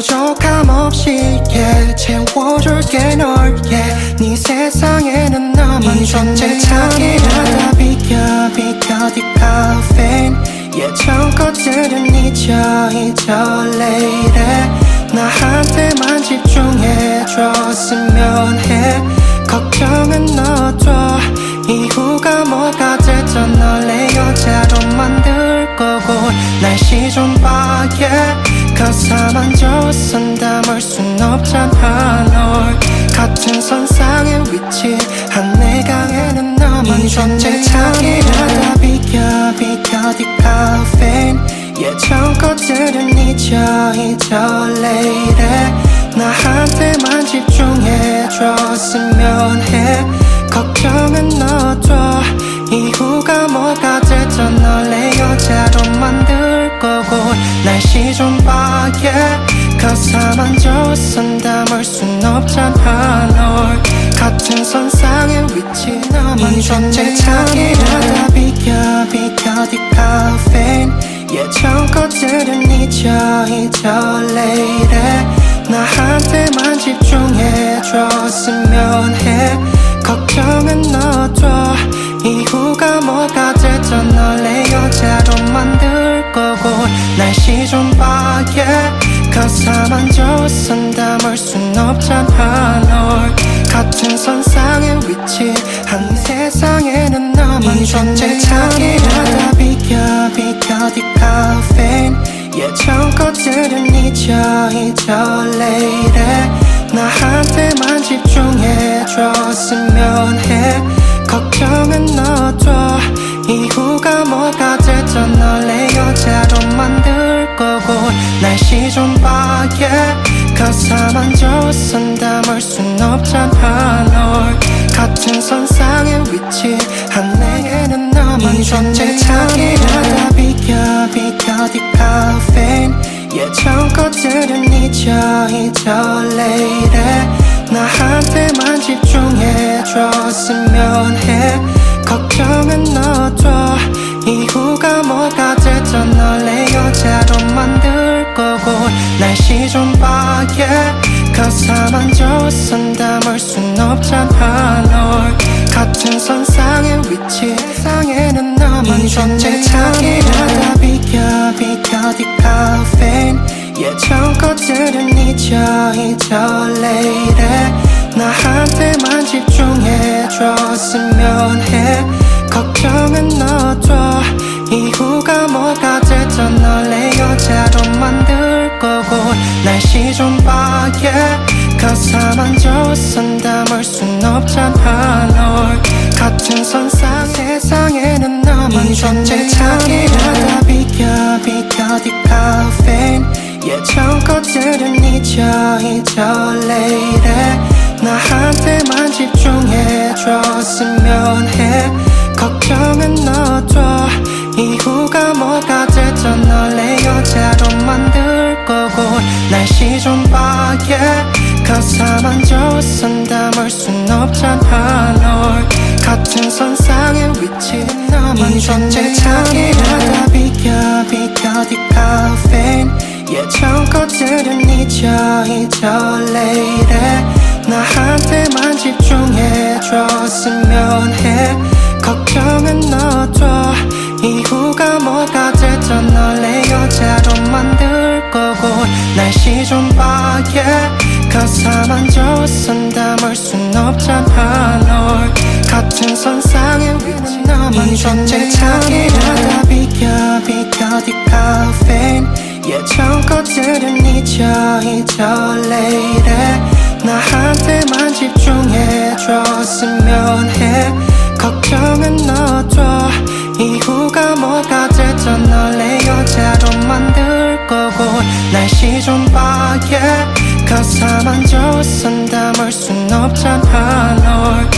부족함 없이 yeah, 채워줄게 널 yeah. 네 세상에는 너만 존재 잠이라다 비켜 비켜 네 카페인 예전 것들은 잊어 잊어 lady 나한테만 집중해줬으면 해. 걱정은 너도. 이후가 뭐가 됐든 널내 여자로 만들 거고. 날씨 좀 봐 yeah. 가사만 줘선 담을 순 없잖아 널. 같은 선상에 위치한 내강에는 너만 존재 잠이라다 비켜 비켜 네 카페인 예전 것들은 잊어 잊어 lady 나한테만 집중해줬으면 해. 걱정은 너도 이후가 뭐가 날씨 좀 봐 yeah. 가사만 줘선 담을 순 없잖아 널. 같은 선상에 위치 너만 존재 잠이라다 비켜 비켜 네 카페인. 예전 것들은 잊어 잊어 lady 나한테만 집중해줬으면 해 yeah. 가사만 줘선 담을 순 없잖아 널 같은 선상에 위치한 세상에는 너만 존재 잠이라다 비켜 비켜 네 카페인. 예전 것들은 잊어 잊어 lady 나한테만 집중해줬으면 해. 걱정은 너도 이후가 뭐가 됐든 널내 여자로 날씨 좀봐 yeah. 가사만 줘선 담을 순 없잖아 널 같은 선상에 위치한 내게는 너만 존재 잠이라다 비켜 비켜 네 카페인. 예전 것들은 잊어 잊어 lady 나한테만 집중해줬으면 해 yeah. 가사만 줘선 담을 순 없잖아 널. 같은 선상에 위치 세상에는 너만 존재 잠이라다 비켜 비켜 네 카페인. 예전 것들은 잊어 잊어 lady 나한테만 집중해줬으면 해. 걱정은 너도. 이후가 뭐가 됐든 널내 여자로 만들 거고. yeah. 가사만 줘선 담을 순 없잖아 널. 같은 선상 세상에는 너만 존재 잠이라다 비켜 비켜 네 카페인. 예전 것들은 잊어 잊어 lady 나한테만 집중해줬으면 해. 걱정은 너 가사만 줘선 담을 순 없잖아 널. 같은 선상에 위치 너만 존재 잠이라다 비켜 비켜 네 카페인. 예전 것들은 잊어 잊어 lady 나한테만 집중해줬으면 해. 걱정은 너도. 이후가 뭐가 됐든 널내 여자로 만들 거고. 날씨 좀 봐 yeah. 가사만 줘선 담을 순 없잖아 널. 같은 선상에 위치 너만 존재 잠이라다. 비켜 비켜 네 카페인 예전 것들은 잊어 잊어 lady 나한테만 집중해줬으면 해. 걱정은 너도. 이후가 뭐가 됐든 널내 여자로 만들 거고. 날씨 좀 봐 yeah. 가사만 젖은 담을 순 없잖아 널.